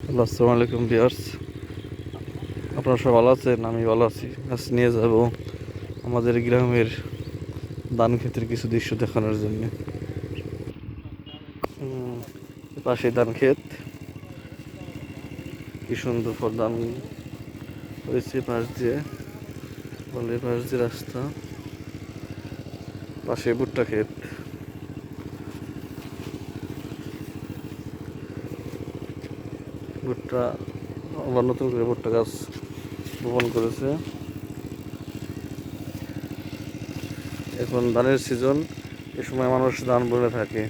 আসসালামু আলাইকুম বিয়ার্স আপনারা সব ভালো আছেন? আমি ভালো আছি। আজ নিয়ে যাব আমাদের গ্রামের ধান ক্ষেতের কিছু দৃশ্য দেখানোর জন্য। পাশে ধান ক্ষেত। কি সুন্দর ধান হয়েছে পাশ দিয়ে। বলে পাশ দিয়ে রাস্তা। পাশে ভুট্টা ক্ষেত। ভুট্টা, আবার নতুন করে ভুট্টা গাছ রোপণ করেছে। এখন ধানের সিজন, এ সময় মানুষ ধান বলে থাকে,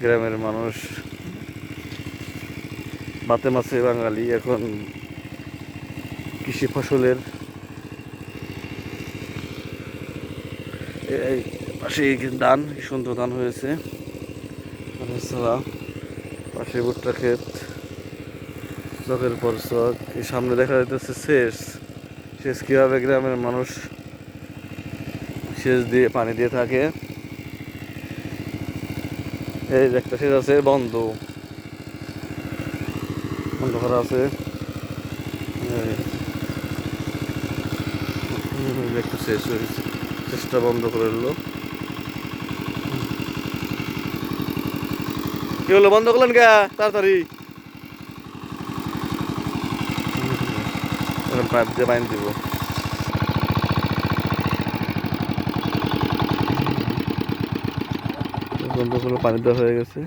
গ্রামের মানুষ। বাতে মাছে বাঙালি, এখন কৃষি ফসলের পাশে ধান, সুন্দর ধান হয়েছে। পাশে ভুট্টা ক্ষেত। চকের পর চক সামনে দেখা যাইতেছে শেষ শেষ কীভাবে গ্রামের মানুষ সেচ দিয়ে পানি দিয়ে থাকে? এই একটা শেষ আছে, বন্ধ। বন্ধ করা আছে। একটা শেষ হয়েছে শেষটা বন্ধ করে দিলো। কি হলো, বন্ধ করলেন কে? তাড়াতাড়ি। এখন পাইপ বাইন দিব। বন্ধুগুলো পানি দেওয়া হয়ে গেছে।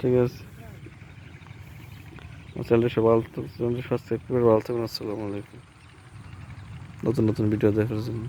ঠিক আছে। ভালো আসসালামু আলাইকুম। নতুন নতুন ভিডিও দেখার জন্য।